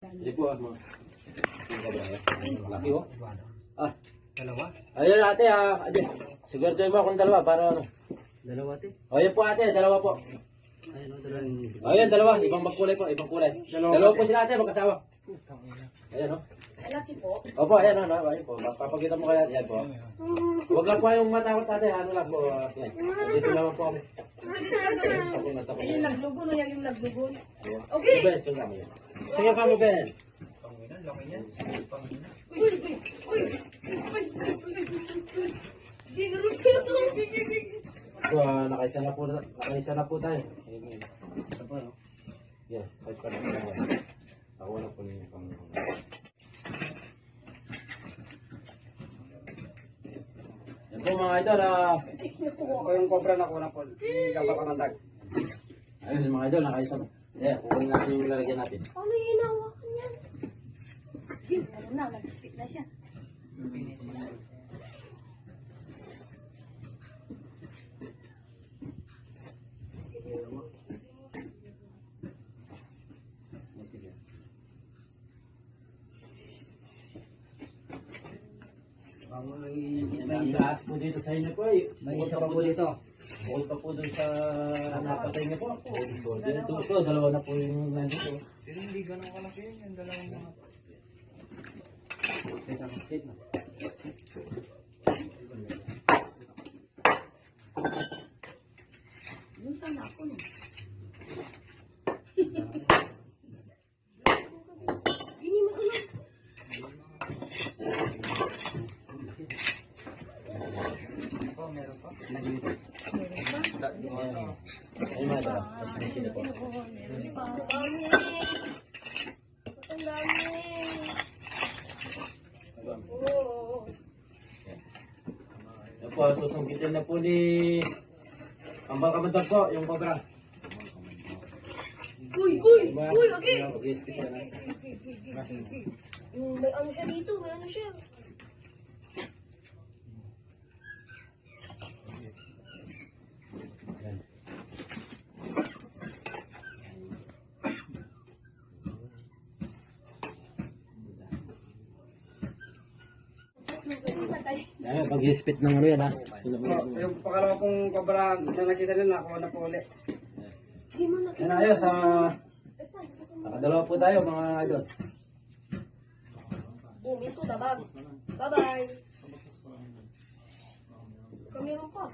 Hindi po, ano. Laki, oh. Ah, Dalawa? ayun ate, ah. Ate, sigurdo mo akong dalawa para ano. Dalawa ate? O, yan po ate, dalawa po. Ayun o, dalawang... Ayun, dalawa. Ibang magkulay po, ibang kulay. Dalawa, po sila ate, magkasawa. Ayan, oh. Malaki po. Opo, ayan, ano, ayun po. Papakita mo kaya, ayan po. Huwag lang po yung matakot ate, ano lang po. ah, Yan. Dito naman po kami. Ako na, ako Yung na. naglugon o yan yung naglugon. Okay. Ben, tingnan kami. Tingnan kami, Ben. Uy, uy, uy. Uy, uy, uy. To. Ito, ah, nakaisa na po, nakaisa na po tayo. Ayun, yun. Isa pa, no? Yan, kahit pa na. Ako na po ninyo po mga idol, ah. Ako yung cobra na kuna po. Gaba ng dag. Ayun mga idol, nakaisa na. Yeah, kukunin natin yung lalagyan natin. Ano yung hinawakan niya? Ano na, nag-spit na siya. May isa po dito sa inyo po eh. May isa pa po dito. Bukod pa po dun sa napatay niyo po. Dito po, dalawa na po yung nandito. Pero hindi ganun kalaki yun. Yung dalawang mga... Yung sana ako no. Gini mo ano? Ako, meron pa. Naglit. Idol, sa sino po. Ang dami. Yan po, susungkitin na po ni Ambal Kamandag po, yung cobra. Uy, uy, uy, okay. Ka na. Yung may ano siya dito, may ano siya. Yan, mag-ispit ng ano yan ha. Oh, yung pangalawa kong cobra na nakita nila, ako na po ulit. Hindi mo nakita. Yan ayos, ah, nakadalawa po tayo mga idol. Oh, ito, dabag. Bye-bye. Kameron pa.